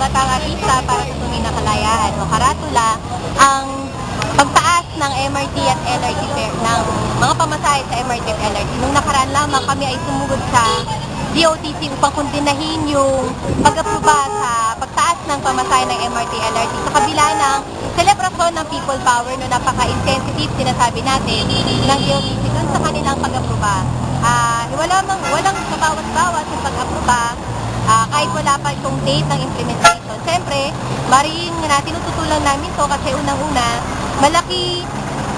batang artista para sa tunay na kalayaan o karatula ang pagtaas ng MRT at LRT fare ng mga pamasahe sa MRT at LRT. Nung nakaraan lamang kami ay sumugod sa DOTC upang kundinahin yung pag-aproba sa pagtaas ng pamasahe ng MRT LRT sa kabila ng selebrasyon ng people power na no, napaka-insensitive sinasabi natin ng DOTC sa kanilang pag-aproba. Uh, ah, wala mang, walang kabawat-bawat sa pag-aproba wala pa itong date ng implementation. Siyempre, maring na tinututulang namin to kasi unang-una, malaki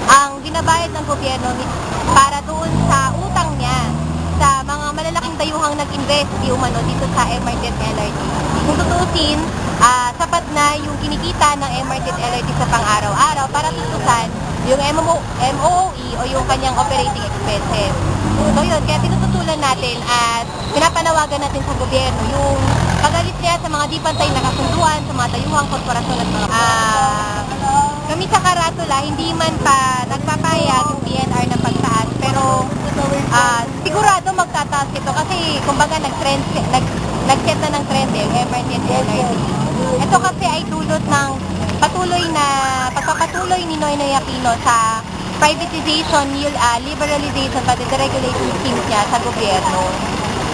ang binabayad ng gobyerno para doon sa utang niya sa mga malalaking dayuhang nag-invest di umano dito sa MRT at LRT. Kung tutusin, ah, sapat na yung kinikita ng MRT at LRT sa pang-araw-araw para tutusan yung MMO, MOE o yung kanyang operating expenses. So yun, kaya tinututulan natin at pinapanawagan natin sa gobyerno yung pagalit niya sa mga di pantay na kasunduan, sa mga dayuhang korporasyon at mga Ah, kami sa Karatula, hindi man pa nagpapayag yung PNR na pagtaas, pero ah, sigurado magtataas ito kasi kumbaga nag-trend, nag, nag-set na ng trend eh, MRT and LRT. Ito kasi ay dulot ng patuloy na pagpapatuloy ni Noynoy Aquino sa privatization, ah, liberalization, pati deregulation schemes niya sa gobyerno.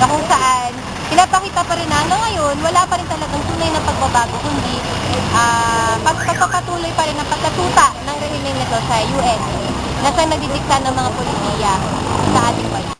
Na kung saan, pinapakita pa rin na hanggang ngayon, wala pa rin talagang tunay na pagbabago, kundi pag pagpapatuloy pa rin ang pagkatuta ng rehiling nito sa UN na sa nagdidikta ng mga polisiya sa ating bansa.